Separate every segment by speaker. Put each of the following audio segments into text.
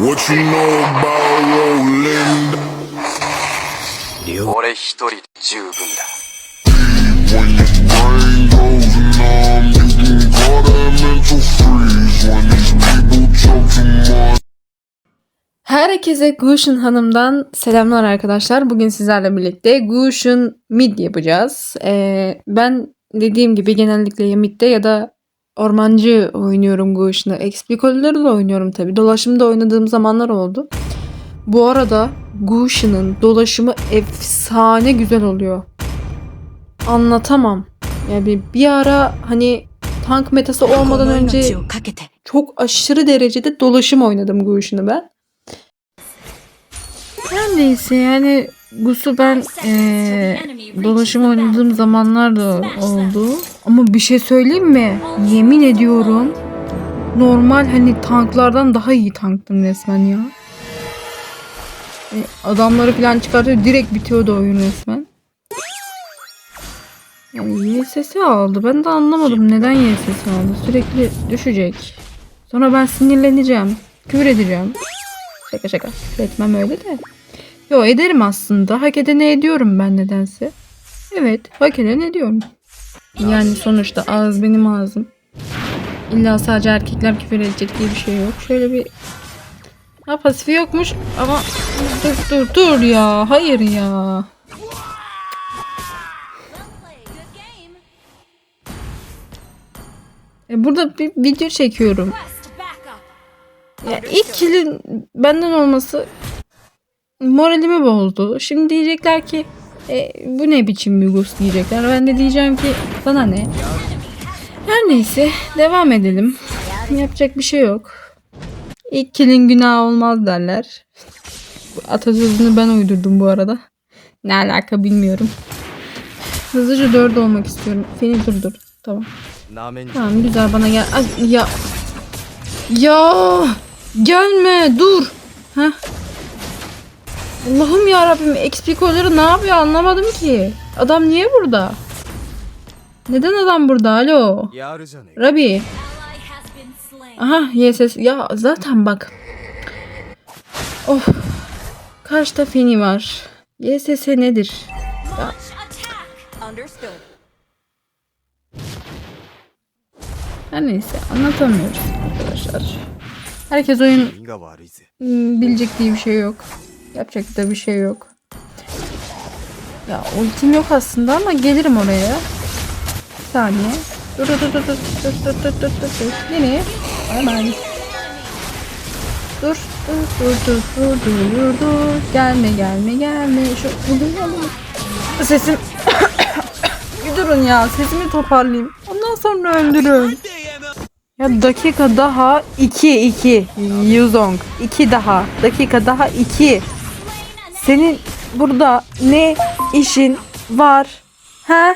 Speaker 1: What you know about rolling?
Speaker 2: 俺一人で十分だ
Speaker 1: When your brain goes numb, you can call that mental freeze. When these people talk too much.
Speaker 3: Herkese Gushin Hanım'dan selamlar arkadaşlar. Bugün sizlerle birlikte Gushin Mid yapacağız. Ee, ben dediğim gibi genellikle ya Mid'de ya da Ormancı oynuyorum Gush'la. Explicol'ları da oynuyorum tabii. Dolaşımda oynadığım zamanlar oldu. Bu arada Gush'ın dolaşımı efsane güzel oluyor. Anlatamam. Yani bir, ara hani tank metası olmadan önce çok aşırı derecede dolaşım oynadım Gush'ını ben. Neyse yani Gus'u ben eee, dolaşım oynadığım zamanlar da oldu. Ama bir şey söyleyeyim mi? Yemin ediyorum normal hani tanklardan daha iyi tanktım resmen ya. E, adamları falan çıkartıyor direkt bitiyordu oyun resmen. Yani YSS aldı. Ben de anlamadım neden YSS aldı. Sürekli düşecek. Sonra ben sinirleneceğim. Küfür edeceğim. Şaka şaka. Küfür etmem öyle de. Yo ederim aslında. Hak edene ediyorum ben nedense. Evet hak edene ediyorum. Yani sonuçta ağız benim ağzım. İlla sadece erkekler küfür edecek diye bir şey yok. Şöyle bir... Ha pasifi yokmuş ama dur dur dur ya. Hayır ya. E burada bir video çekiyorum. Ya ilk kilin benden olması moralimi bozdu. Şimdi diyecekler ki e, bu ne biçim bir diyecekler. Ben de diyeceğim ki bana ne. Her neyse devam edelim. Yapacak bir şey yok. İlk kilin günah olmaz derler. Bu atasözünü ben uydurdum bu arada. Ne alaka bilmiyorum. Hızlıca dört olmak istiyorum. Beni durdur. Tamam. Tamam güzel bana gel. Ay, ya. Ya. Gelme dur. Heh. Allah'ım ya Rabbim XP koyları ne yapıyor anlamadım ki. Adam niye burada? Neden adam burada? Alo. Rabbi. Aha YSS. Ya zaten bak. Of. Karşıda Feni var. YSS e nedir?
Speaker 4: Ya.
Speaker 3: Her neyse anlatamıyoruz arkadaşlar. Herkes oyun hmm, bilecek diye bir şey yok. Yapacak da bir şey yok. Ya ultim yok aslında ama gelirim oraya. Bir saniye. Dur dur dur dur dur dur dur dur dur dur. Yine. Hemen. Dur dur dur dur dur dur dur dur. Gelme gelme gelme. Şu ya Sesim. bir durun ya sesimi toparlayayım. Ondan sonra öldürün. Ya dakika daha 2 2 Yuzong 2 daha dakika daha 2 Senin burada ne işin var? He?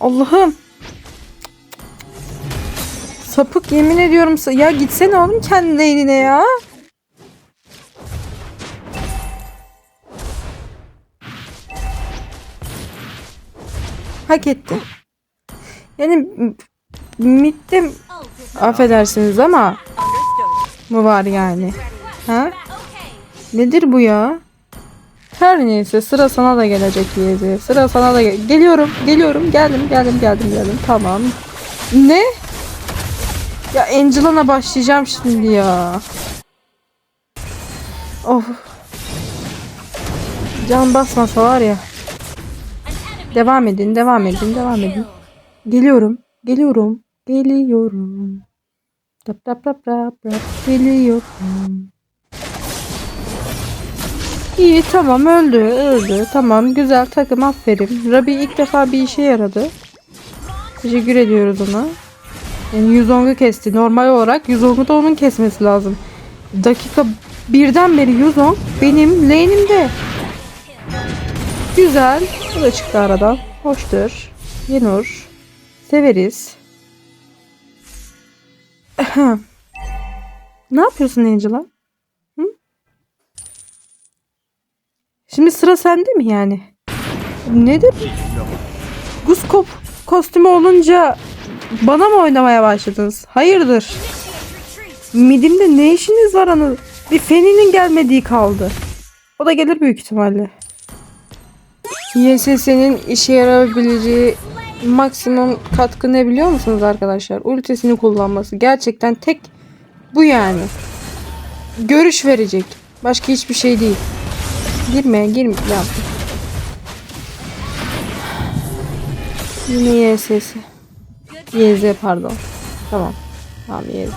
Speaker 3: Allah'ım. Sapık yemin ediyorum. Ya gitsene oğlum kendi eline ya. Hak etti. Yani Mittim affedersiniz ama mı var yani? Ha? Nedir bu ya? Her neyse sıra sana da gelecek Yezi. Sıra sana da gel- geliyorum, geliyorum, geldim, geldim, geldim, geldim. Tamam. Ne? Ya Angela'na başlayacağım şimdi ya. Of. Can basmasa var ya. Devam edin, devam edin, devam edin. Geliyorum, geliyorum, geliyorum. Tap tap tap tap tap geliyorum. İyi tamam öldü öldü. Tamam güzel takım aferin. Rabi ilk defa bir işe yaradı. Teşekkür ediyoruz ona. Yani Yuzong'u kesti. Normal olarak Yuzong'u da onun kesmesi lazım. Dakika birden beri Yuzong benim lane'imde. Güzel. Bu da çıktı aradan. Hoştur. Yenur. Severiz. ne yapıyorsun Angela? Şimdi sıra sende mi yani? Nedir? Guskop kostümü olunca bana mı oynamaya başladınız? Hayırdır? Midimde ne işiniz var anı? Bir Feni'nin gelmediği kaldı. O da gelir büyük ihtimalle. YSS'nin işe yarayabileceği maksimum katkı ne biliyor musunuz arkadaşlar? Ultisini kullanması. Gerçekten tek bu yani. Görüş verecek. Başka hiçbir şey değil. Girme, girme. Yaptın? Yine YSS. YZ pardon. Tamam. Tamam YZ.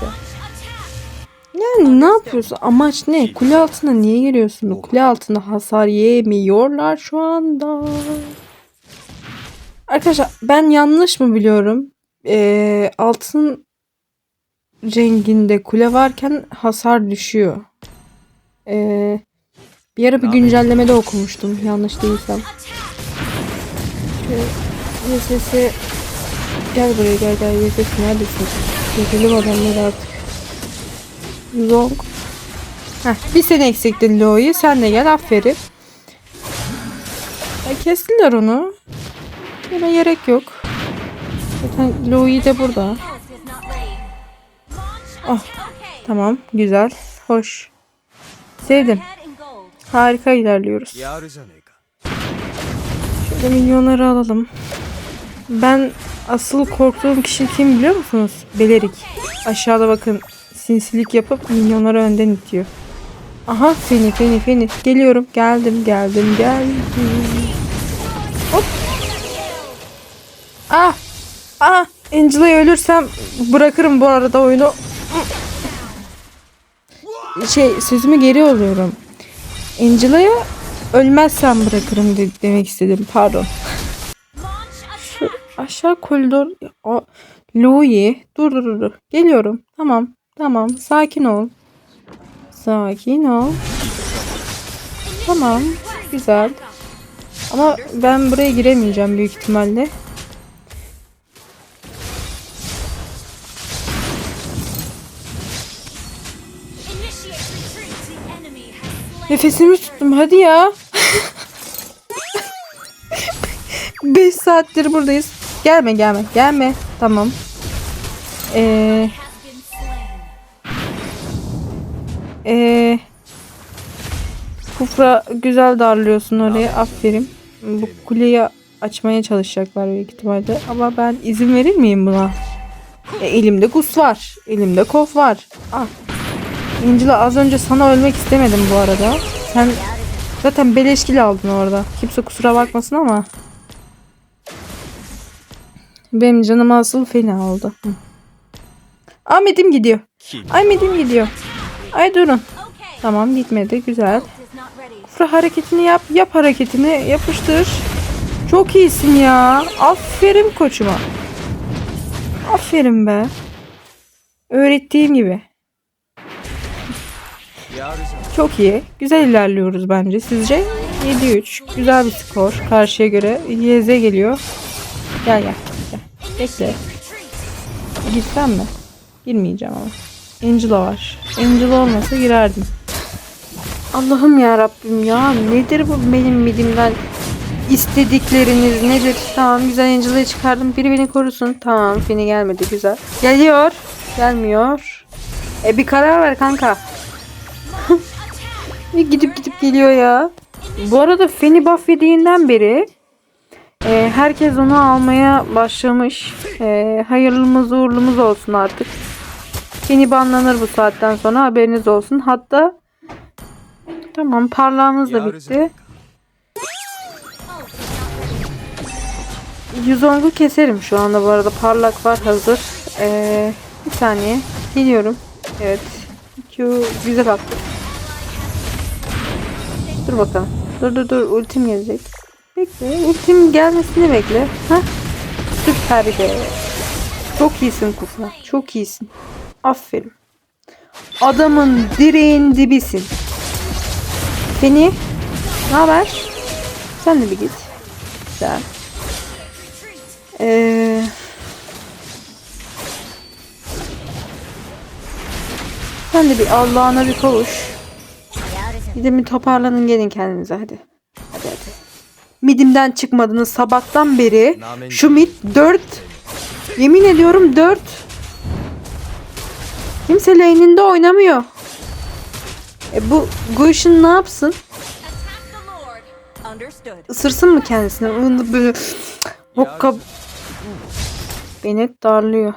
Speaker 3: Yani ne yapıyorsun? Amaç ne? Kule altına niye giriyorsun? Kule altına hasar yemiyorlar şu anda. Arkadaşlar ben yanlış mı biliyorum? Ee, altın renginde kule varken hasar düşüyor. Ee, bir ara bir güncellemede okumuştum yanlış değilsem. Sesi gel buraya gel gel YSS neredesin? Gezelim adamları artık. Zong. Heh, bir sen eksiktin Lo'yu. Sen de gel aferin. Ya kestiler onu. Buna gerek yok. Zaten Lo'yu de burada. Oh, tamam güzel. Hoş. Sevdim. Harika ilerliyoruz. Şöyle milyonları alalım. Ben asıl korktuğum kişi kim biliyor musunuz? Belerik. Aşağıda bakın sinsilik yapıp milyonları önden itiyor. Aha feni feni feni. Geliyorum. Geldim geldim geldim. Hop. Ah. Ah. Angela'yı ölürsem bırakırım bu arada oyunu. Şey sözümü geri alıyorum. Angela'ya ölmezsem bırakırım de- demek istedim. Pardon. Şu aşağı koridor. O, Louis. Dur dur, dur. Geliyorum. Tamam. Tamam. Sakin ol. Sakin ol. Tamam. Güzel. Ama ben buraya giremeyeceğim büyük ihtimalle. Nefesimi tuttum. Hadi ya. 5 saattir buradayız. Gelme gelme gelme. Tamam. Ee, ee, Kufra güzel darlıyorsun oraya. Aferin. Bu kuleyi açmaya çalışacaklar büyük ihtimalle. Ama ben izin verir miyim buna? E, elimde Gus var. Elimde Kof var. Ah. Angela az önce sana ölmek istemedim bu arada. Sen zaten beleşkili aldın orada. Kimse kusura bakmasın ama. Benim canım asıl fena oldu. Hı. Ahmet'im gidiyor. Ahmet'im gidiyor. Ay durun. Tamam gitmedi. Güzel. Kufra hareketini yap. Yap hareketini. Yapıştır. Çok iyisin ya. Aferin koçuma. Aferin be. Öğrettiğim gibi. Çok iyi. Güzel ilerliyoruz bence. Sizce? 7-3. Güzel bir skor. Karşıya göre YZ geliyor. Gel gel. gel. Bekle. Girsem mi? Girmeyeceğim ama. Angela var. Angela olmasa girerdim. Allah'ım ya Rabbim ya nedir bu benim midimden istedikleriniz nedir? Tamam güzel Angela'yı çıkardım. Biri beni korusun. Tamam Fini gelmedi güzel. Geliyor. Gelmiyor. E bir karar ver kanka. Ve gidip gidip geliyor ya. Bu arada Feni buff yediğinden beri e, herkes onu almaya başlamış. E, hayırlımız uğurlumuz olsun artık. Feni banlanır bu saatten sonra haberiniz olsun. Hatta tamam parlağımız da bitti. 110'u keserim şu anda bu arada. Parlak var hazır. E, bir saniye. Geliyorum. Evet. Q güzel attı. Dur bakalım. Dur dur dur ultim gelecek. Bekle. Ultim gelmesini bekle. Ha? Süper be. Çok iyisin Kufa. Çok iyisin. Aferin. Adamın direğin dibisin. Seni ne haber? Sen de bir git. Güzel. Ee, sen de bir Allah'ına bir kovuş. Bir toparlanın gelin kendinize hadi. Hadi hadi. Midimden çıkmadınız sabahtan beri. Şu mid 4. Yemin ediyorum 4. Kimse lane'inde oynamıyor. E bu Gush'un ne yapsın? Isırsın mı kendisine? Onu böyle hokka Bennett darlıyor.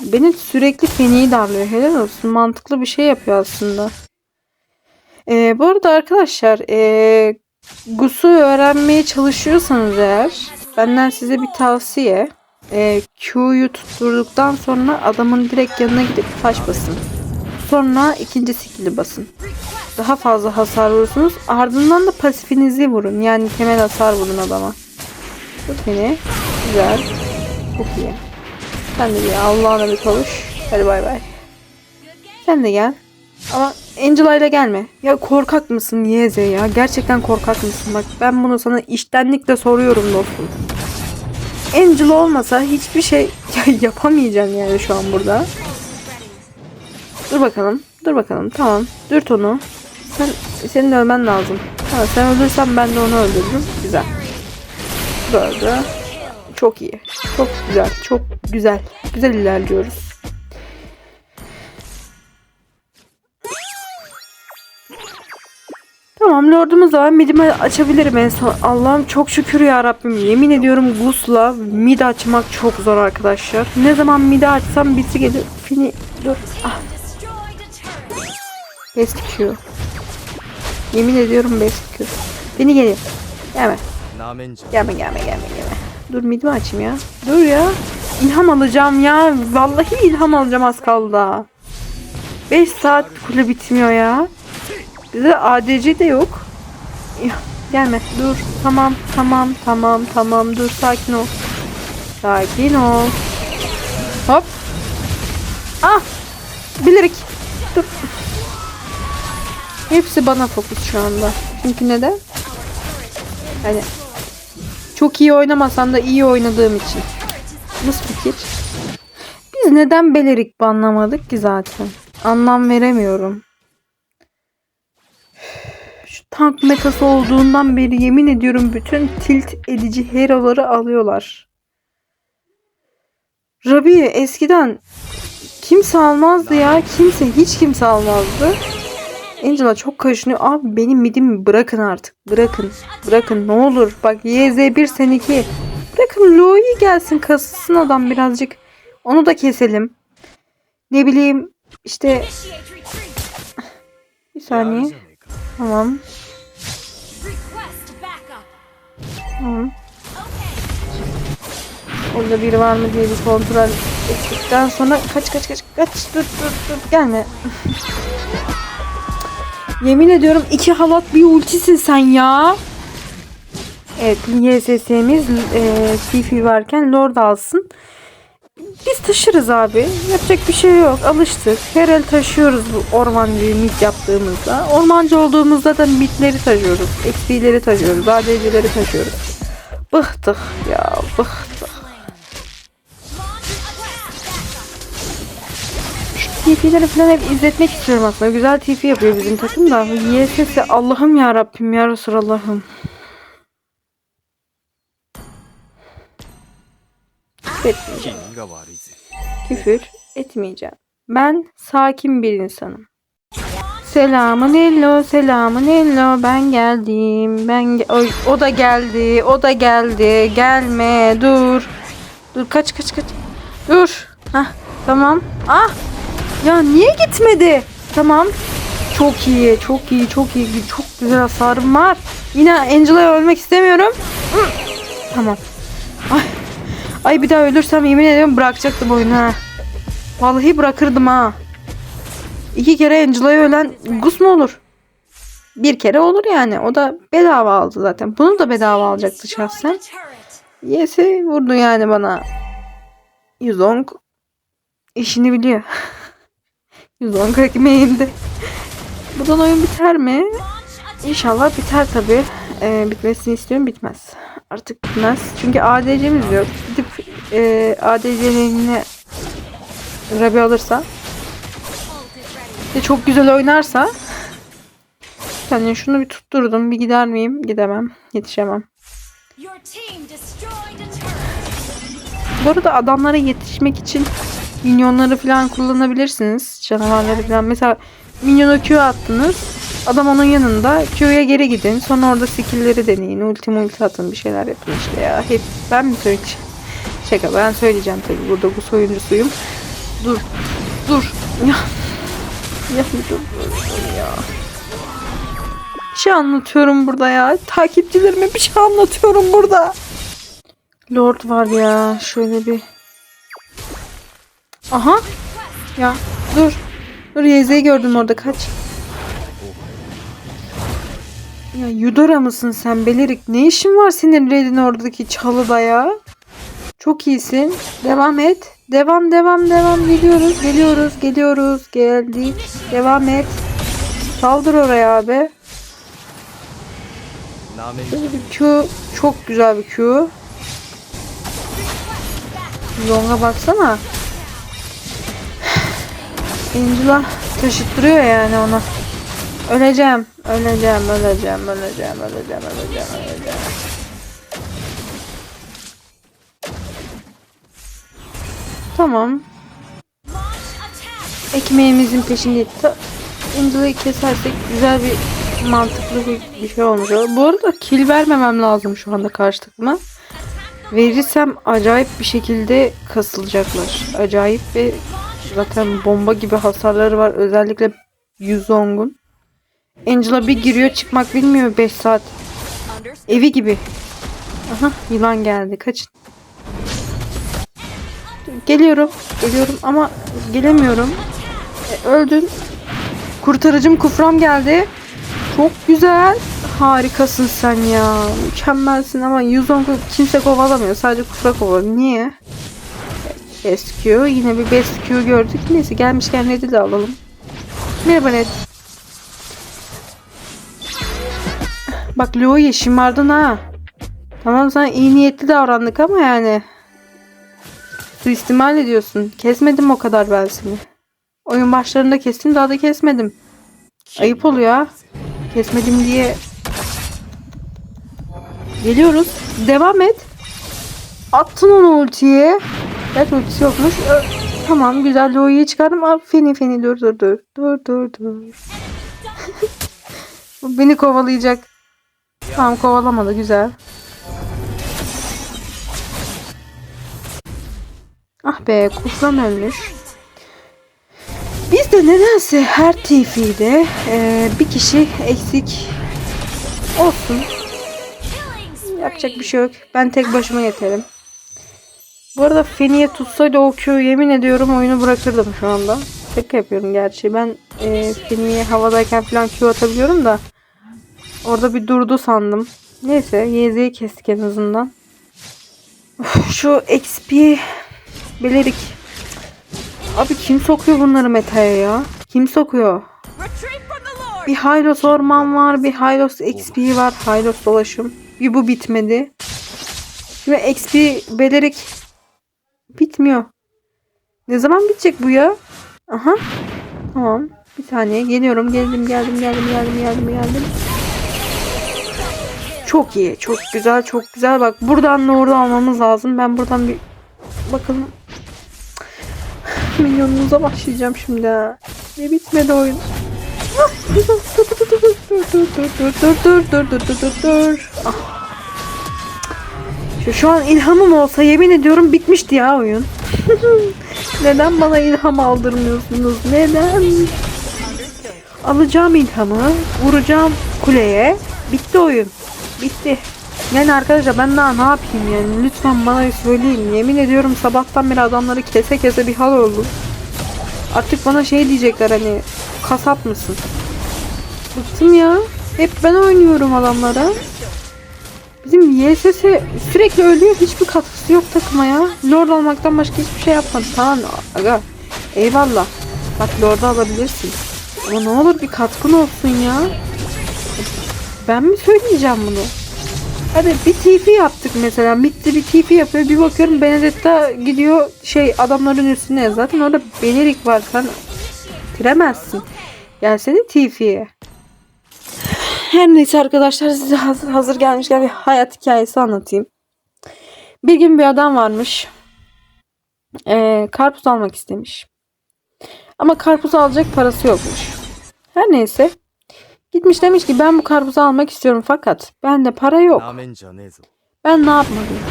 Speaker 3: Bennett sürekli Feni'yi darlıyor. Helal olsun. Mantıklı bir şey yapıyor aslında. Ee, bu arada arkadaşlar ee, Gus'u öğrenmeye çalışıyorsanız eğer benden size bir tavsiye. Ee, Q'yu tutturduktan sonra adamın direkt yanına gidip taş basın. Sonra ikinci skill'i basın. Daha fazla hasar vurursunuz. Ardından da pasifinizi vurun. Yani temel hasar vurun adama. Tut beni. Güzel. Çok iyi. Sen de bir Allah'ına bir konuş. Hadi bay bay. Sen de gel. Ama Angela ile gelme. Ya korkak mısın Yeze ya? Gerçekten korkak mısın? Bak ben bunu sana iştenlikle soruyorum dostum. Angela olmasa hiçbir şey yapamayacaksın yani şu an burada. Dur bakalım. Dur bakalım. Tamam. Dürt onu. Sen senin ölmen lazım. Ha, sen ölürsen ben de onu öldürürüm. Güzel. Böyle. Çok iyi. Çok güzel. Çok güzel. Güzel ilerliyoruz. Tamam lordumuz var. Midimi açabilirim en son. Allah'ım çok şükür ya Rabbim. Yemin ediyorum Gus'la mid açmak çok zor arkadaşlar. Ne zaman mid açsam birisi gelir. Fini dur. Ah. Best Q. Yemin ediyorum best Q. Beni geliyor. Gelme. Gelme gelme gelme gelme. Dur midimi açayım ya. Dur ya. İlham alacağım ya. Vallahi ilham alacağım az kaldı daha. 5 saat kule bitmiyor ya. Bize ADC de yok. Gelme. Dur. Tamam tamam tamam tamam. Dur sakin ol. Sakin ol. Hop. Ah. Bilerek. Dur. Hepsi bana fokus şu anda. Çünkü neden? Hani çok iyi oynamasam da iyi oynadığım için. Nasıl fikir? Biz neden Belerik banlamadık ki zaten? Anlam veremiyorum tank metası olduğundan beri yemin ediyorum bütün tilt edici heroları alıyorlar. Rabi eskiden kimse almazdı ya. Kimse hiç kimse almazdı. Angela çok kaşınıyor. Abi benim midimi bırakın artık. Bırakın. Bırakın ne olur. Bak YZ1 sen 2. Bırakın Lo'yu gelsin kasılsın adam birazcık. Onu da keselim. Ne bileyim işte bir saniye. Tamam. Orada biri var mı diye bir kontrol ettikten sonra kaç kaç kaç kaç dur dur dur gelme. Yemin ediyorum iki halat bir ultisin sen ya. Evet YSS'miz e, Fifi varken Lord alsın. Biz taşırız abi. Yapacak bir şey yok. Alıştık. Her el taşıyoruz bu ormancıyı mid yaptığımızda. Ormancı olduğumuzda da midleri taşıyoruz. XP'leri taşıyoruz. ADC'leri taşıyoruz. Bıktık ya bıktık. Şu TP'leri falan hep izletmek istiyorum aslında. Güzel TP yapıyor bizim takım da. YSS Allah'ım ya Rabbim ya Resulallah'ım.
Speaker 2: Küfür etmeyeceğim.
Speaker 3: Küfür etmeyeceğim. Ben sakin bir insanım. Selamın hello, selamın hello. Ben geldim. Ben ge- Oy, o da geldi. O da geldi. Gelme. Dur. Dur kaç kaç kaç. Dur. Hah tamam. Ah. Ya niye gitmedi? Tamam. Çok iyi, çok iyi, çok iyi. Çok güzel hasarım var. Yine Angela'ya ölmek istemiyorum. Hı. Tamam. Ay. Ay bir daha ölürsem yemin ediyorum bırakacaktım oyunu ha. Vallahi bırakırdım ha. İki kere Angela'ya ölen Gus mu olur? Bir kere olur yani. O da bedava aldı zaten. Bunu da bedava alacaktı şahsen. Yesi vurdu yani bana. Yuzong işini biliyor. Yuzong ekmeğinde. Buradan oyun biter mi? İnşallah biter tabi. Ee, bitmesini istiyorum bitmez. Artık bitmez. Çünkü ADC'miz yok. Gidip e, ADC'lerini Rabi alırsa ve çok güzel oynarsa yani şunu bir tutturdum bir gider miyim? Gidemem. Yetişemem. Bu arada adamlara yetişmek için minyonları falan kullanabilirsiniz. Canavarları falan. Mesela minyona Q attınız. Adam onun yanında. Q'ya geri gidin. Sonra orada skill'leri deneyin. Ulti multi atın. Bir şeyler yapın işte ya. Hep ben mi söyleyeceğim? Şaka ben söyleyeceğim tabii. Burada bu soyuncusuyum. Dur. Dur. Ya. Ya dur, dur, dur ya. Bir şey anlatıyorum burada ya. Takipçilerime bir şey anlatıyorum burada. Lord var ya. Şöyle bir. Aha. Ya dur. Dur Yeze'yi gördüm orada kaç. Ya Yudora mısın sen Belirik? Ne işin var senin Red'in oradaki çalıda ya? Çok iyisin. Devam et. Devam devam devam. Geliyoruz geliyoruz geliyoruz. Geldik devam et. Saldır oraya abi. Böyle bir Q. Çok güzel bir Q. Zong'a baksana. Angela taşıttırıyor yani ona öleceğim öleceğim öleceğim öleceğim öleceğim öleceğim, öleceğim. Tamam. Ekmeğimizin peşinde. Ta- Angela'yı kesersek güzel bir mantıklı bir, şey olmuş. Bu arada kill vermemem lazım şu anda karşı takıma. Verirsem acayip bir şekilde kasılacaklar. Acayip ve zaten bomba gibi hasarları var. Özellikle Yuzong'un. Angela bir giriyor çıkmak bilmiyor 5 saat. Evi gibi. Aha yılan geldi. Kaçın. Geliyorum. Geliyorum ama gelemiyorum. E, öldün. Kurtarıcım kufram geldi. Çok güzel. Harikasın sen ya. Mükemmelsin ama Yuzong'u kimse kovalamıyor. Sadece kufra kovalıyor. Niye? SQ. Yine bir best Q gördük. Neyse gelmişken Ned'i de alalım. Merhaba Ned. Bak Lo'yu şımardın ha. Tamam sen iyi niyetli davrandık ama yani. Suistimal ediyorsun. Kesmedim o kadar ben seni. Oyun başlarında kestim daha da kesmedim. Ayıp oluyor ha. Kesmedim diye. Geliyoruz. Devam et. Attın onu ultiye. Evet ultisi yokmuş. Ö, tamam güzel Lo'yu çıkardım. Aa, Feni Feni dur dur dur. Dur dur dur. Beni kovalayacak. Tamam kovalamadı güzel. Ah be kufram ölmüş. Bizde nedense her TF'de e, bir kişi eksik olsun. Yapacak bir şey yok. Ben tek başıma yeterim. Bu arada Feni'ye tutsaydı o Q yemin ediyorum oyunu bırakırdım şu anda. Şaka yapıyorum gerçi. Ben e, Feni'ye havadayken falan Q atabiliyorum da orada bir durdu sandım. Neyse YZ'yi kestik en azından. Şu XP Belerik. Abi kim sokuyor bunları metaya ya? Kim sokuyor? Bir Hylos orman var, bir Hylos XP var, Hylos dolaşım. Bir bu bitmedi. Şimdi XP Belerik bitmiyor. Ne zaman bitecek bu ya? Aha. Tamam. Bir saniye geliyorum. Geldim, geldim, geldim, geldim, geldim, geldim. Çok iyi. Çok güzel, çok güzel. Bak buradan doğru almamız lazım. Ben buradan bir bakalım. Milyonunuza başlayacağım şimdi ha. Ne bitmedi oyun. Ah, Dur dur dur dur dur dur dur dur dur dur dur dur. Ah. Şu, şu an ilhamım olsa yemin ediyorum bitmişti ya oyun. Neden bana ilham aldırmıyorsunuz? Neden? Alacağım ilhamı, vuracağım kuleye. Bitti oyun. Bitti. Yani arkadaşlar ben daha ne yapayım yani lütfen bana söyleyin. Yemin ediyorum sabahtan beri adamları kese kese bir hal oldu. Artık bana şey diyecekler hani kasap mısın? Bıktım ya. Hep ben oynuyorum adamlara. Bizim YSS sürekli ölüyor. Hiçbir katkısı yok takıma ya. Lord almaktan başka hiçbir şey yapmadı. Tamam aga. Eyvallah. Bak Lord'u alabilirsin. Ama ne olur bir katkın olsun ya. Ben mi söyleyeceğim bunu? Hadi bir TP yaptık mesela. Bitti bir TP yapıyor. Bir bakıyorum Benedetta gidiyor şey adamların üstüne. Zaten orada Benerik var. Sen bitiremezsin. Gelsene TP'ye. Her neyse arkadaşlar size hazır, hazır gelmişken bir hayat hikayesi anlatayım. Bir gün bir adam varmış. Ee, karpuz almak istemiş. Ama karpuz alacak parası yokmuş. Her neyse. Gitmiş demiş ki ben bu karpuzu almak istiyorum fakat bende para yok. Ben ne yapmalıyım?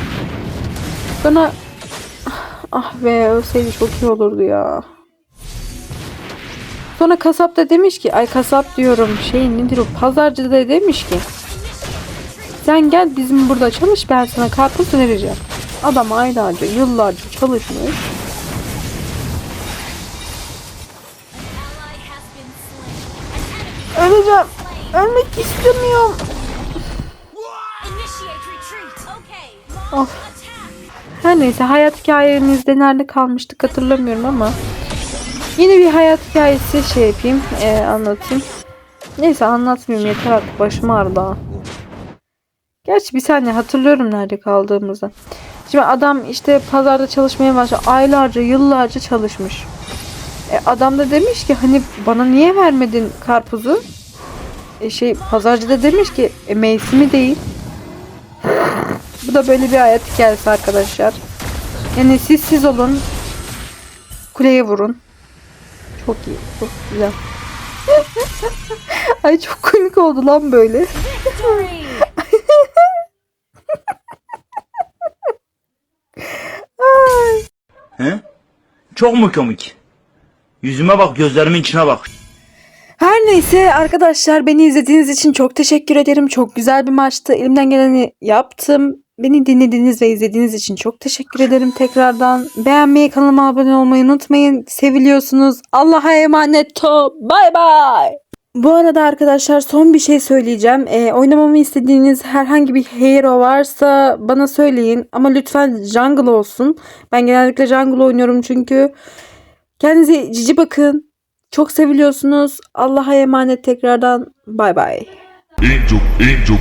Speaker 3: Bana ah be ölseydi çok iyi olurdu ya. Sonra kasap da demiş ki ay kasap diyorum şey nedir o pazarcı da demiş ki sen gel bizim burada çalış ben sana karpuz vereceğim. Adam aylarca yıllarca çalışmış. Öleceğim. Ölmek istemiyorum. Of. Her neyse hayat hikayemizde nerede kalmıştık hatırlamıyorum ama yine bir hayat hikayesi şey yapayım e, anlatayım. Neyse anlatmayayım yeter artık başım ağrıdı. Gerçi bir saniye hatırlıyorum nerede kaldığımızı. Şimdi adam işte pazarda çalışmaya başladı. Aylarca yıllarca çalışmış. E, adam da demiş ki hani bana niye vermedin karpuzu? E, şey pazarcı da demiş ki e, mevsimi değil. Bu da böyle bir hayat hikayesi arkadaşlar. Yani siz siz olun. Kuleye vurun. Çok iyi. Çok güzel. Ay çok komik oldu lan böyle.
Speaker 5: He? Çok mu komik? Yüzüme bak, gözlerimin içine bak.
Speaker 3: Her neyse arkadaşlar beni izlediğiniz için çok teşekkür ederim. Çok güzel bir maçtı. Elimden geleni yaptım. Beni dinlediğiniz ve izlediğiniz için çok teşekkür ederim tekrardan. Beğenmeyi, kanalıma abone olmayı unutmayın. Seviliyorsunuz. Allah'a emanet ol. Bay bay. Bu arada arkadaşlar son bir şey söyleyeceğim. Ee, oynamamı istediğiniz herhangi bir hero varsa bana söyleyin. Ama lütfen jungle olsun. Ben genellikle jungle oynuyorum çünkü. Kendinize cici bakın. Çok seviliyorsunuz. Allah'a emanet tekrardan. Bay bay.
Speaker 1: Angel, angel.